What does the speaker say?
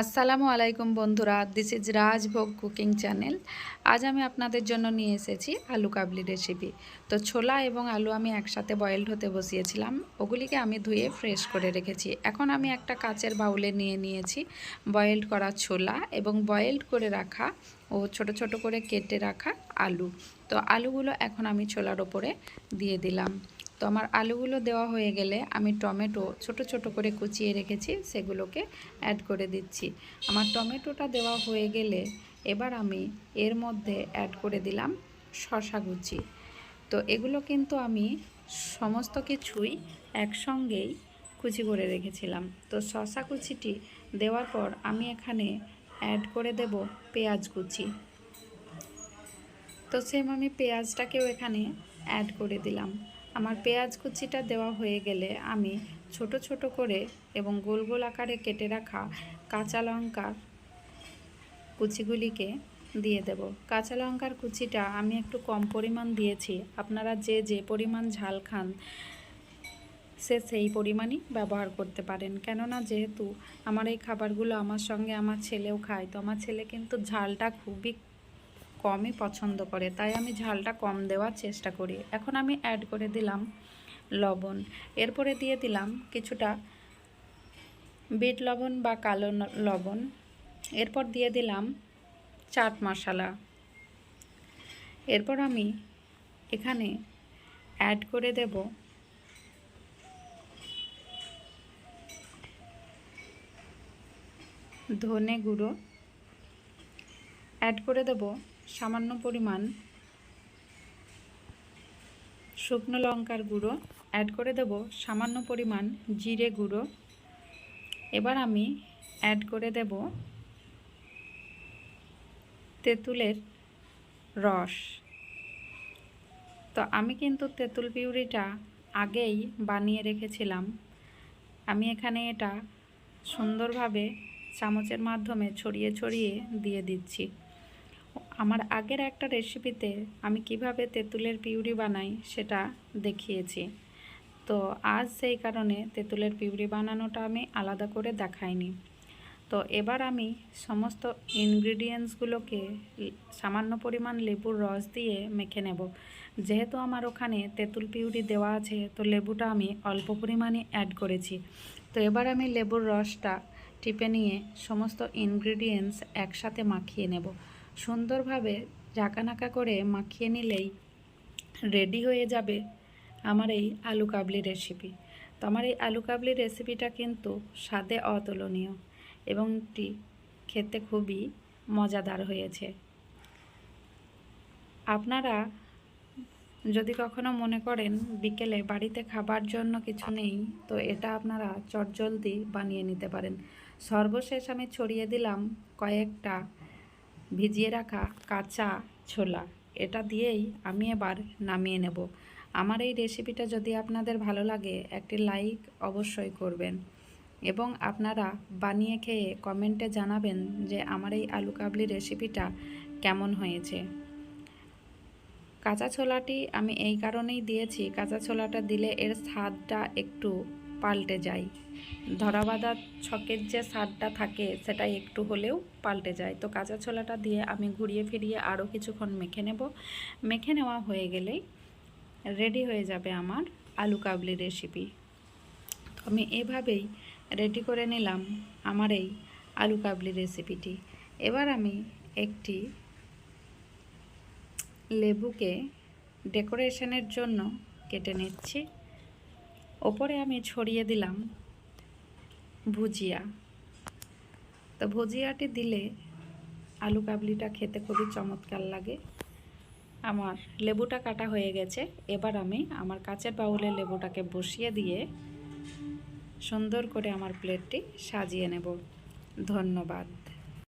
আসসালামু আলাইকুম বন্ধুরা this is Rajbhog cooking channel আজ আমি আপনাদের জন্য নিয়ে এসেছি আলু কাবলি রেসিপি তো ছোলা এবং আলু আমি একসাথে বয়েলড হতে বসিয়েছিলাম। ওগুলিকে আমি ধুয়ে ফ্রেশ করে রেখেছি। এখন আমি একটা কাচের বাউলে নিয়ে নিয়েছি বয়েলড করা ছোলা এবং বয়েলড করে রাখা ও ছোট ছোট করে কেটে রাখা আলু। তো আলুগুলো এখন আমি ছোলার ওপরে দিয়ে দিলাম। তো আমার আলুগুলো দেওয়া হয়ে গেলে আমি টমেটো ছোট ছোট করে কুচিয়ে রেখেছি, সেগুলোকে অ্যাড করে দিচ্ছি। আমার টমেটোটা দেওয়া হয়ে গেলে এবার আমি এর মধ্যে অ্যাড করে দিলাম শশা কুচি। তো এগুলো কিন্তু আমি সমস্ত কিছুই একসঙ্গেই কুচি করে রেখেছিলাম। তো শশা কুচিটি দেওয়ার পর আমি এখানে অ্যাড করে দেব পেঁয়াজ কুচি। তো সেম আমি পেঁয়াজটাকেও এখানে অ্যাড করে দিলাম। আমার পেঁয়াজ কুচিটা দেওয়া হয়ে গেলে আমি ছোট ছোট করে এবং গোল গোল আকারে কেটে রাখা কাঁচা লঙ্কা কুচিগুলিকে দিয়ে দেব। কাঁচা লঙ্কার কুচিটা আমি একটু কম পরিমাণ দিয়েছি। আপনারা যে যে পরিমাণ ঝাল খান, সে সেই পরিমাণই ব্যবহার করতে পারেন। কেননা যেহেতু আমার এই খাবারগুলো আমার সঙ্গে আমার ছেলেও খায়, তো আমার ছেলে কিন্তু ঝালটা খুবই কমই পছন্দ করে, তাই আমি ঝালটা কম দেওয়ার চেষ্টা করি। এখন আমি অ্যাড করে দিলাম লবণ। এরপরে দিয়ে দিলাম কিছুটা বিট লবণ বা কালো লবণ। এরপর দিয়ে দিলাম চাট মশলা। এরপর আমি এখানে অ্যাড করে দেব ধনে গুঁড়ো। অ্যাড করে দেব সামান্য পরিমাণ শুকনো লঙ্কার গুঁড়ো অ্যাড করে দেব। সামান্য পরিমাণ জিরে গুঁড়ো। এবার আমি অ্যাড করে দেব তেঁতুলের রস। তো আমি কিন্তু তেঁতুল পিউরিটা আগেই বানিয়ে রেখেছিলাম। আমি এখানে এটা সুন্দরভাবে চামচের মাধ্যমে ছড়িয়ে ছড়িয়ে দিয়ে দিচ্ছি। আমার আগের একটা রেসিপিতে আমি কীভাবে তেঁতুলের পিউরি বানাই সেটা দেখিয়েছি। তো আজ সেই কারণে তেঁতুলের পিউরি বানানোটা আমি আলাদা করে দেখাইনি। তো এবার আমি সমস্ত ইনগ্রিডিয়েন্টসগুলোকে সামান্য পরিমাণ লেবুর রস দিয়ে মেখে নেব। যেহেতু আমার ওখানে তেঁতুল পিউরি দেওয়া আছে, তো লেবুটা আমি অল্প পরিমাণে অ্যাড করেছি। তো এবার আমি লেবুর রসটা টিপে নিয়ে সমস্ত ইনগ্রিডিয়েন্টস একসাথে মাখিয়ে নেব। সুন্দরভাবে জাকানাকা করে মাখিয়ে নিলেই রেডি হয়ে যাবে আমার এই আলু কাবলি রেসিপি তো আমার এই আলু কাবলি রেসিপিটা কিন্তু স্বাদে অতুলনীয় এবং এটি খেতে খুবই মজাদার হয়েছে। আপনারা যদি কখনো মনে করেন বিকেলে বাড়িতে খাবার জন্য কিছু নেই, তো এটা আপনারা চটজলদি বানিয়ে নিতে পারেন। সর্বশেষ আমি ছড়িয়ে দিলাম কয়েকটা ভিজিয়ে রাখা কাঁচা ছোলা, এটা দিয়েই আমি এবার নামিয়ে নেব। আমার এই রেসিপিটা যদি আপনাদের ভালো লাগে, একটি লাইক অবশ্যই করবেন এবং আপনারা বানিয়ে খেয়ে কমেন্টে জানাবেন যে আমার এই আলু কাবলি রেসিপিটা কেমন হয়েছে। কাঁচা ছোলাটি আমি এই কারণেই দিয়েছি। কাঁচা ছোলাটা দিলে এর স্বাদটা একটু পাল্টে যায়। ধরাবাঁধা ছকের যে স্বাদটা থাকে, সেটা একটু হলেও পাল্টে যায়। তো কাঁচা ছোলাটা দিয়ে আমি ঘুরিয়ে ফিরিয়ে আরও কিছুক্ষণ মেখে নেব। মেখে নেওয়া হয়ে গেলেই রেডি হয়ে যাবে আমার আলু কাবলি রেসিপি তো আমি এভাবেই রেডি করে নিলাম আমার এই আলু কাবলি রেসিপিটি এবার আমি একটি লেবুকে ডেকোরেশনের জন্য কেটে নিচ্ছি। ওপরে আমি ছড়িয়ে দিলাম ভুজিয়া। তো ভুজিয়াটি দিলে আলু কাবলিটা খেতে খুবই চমৎকার লাগে। আমার লেবুটা কাটা হয়ে গেছে। এবার আমি আমার কাচের বাউলে লেবুটাকে বসিয়ে দিয়ে সুন্দর করে আমার প্লেটটি সাজিয়ে নেব। ধন্যবাদ।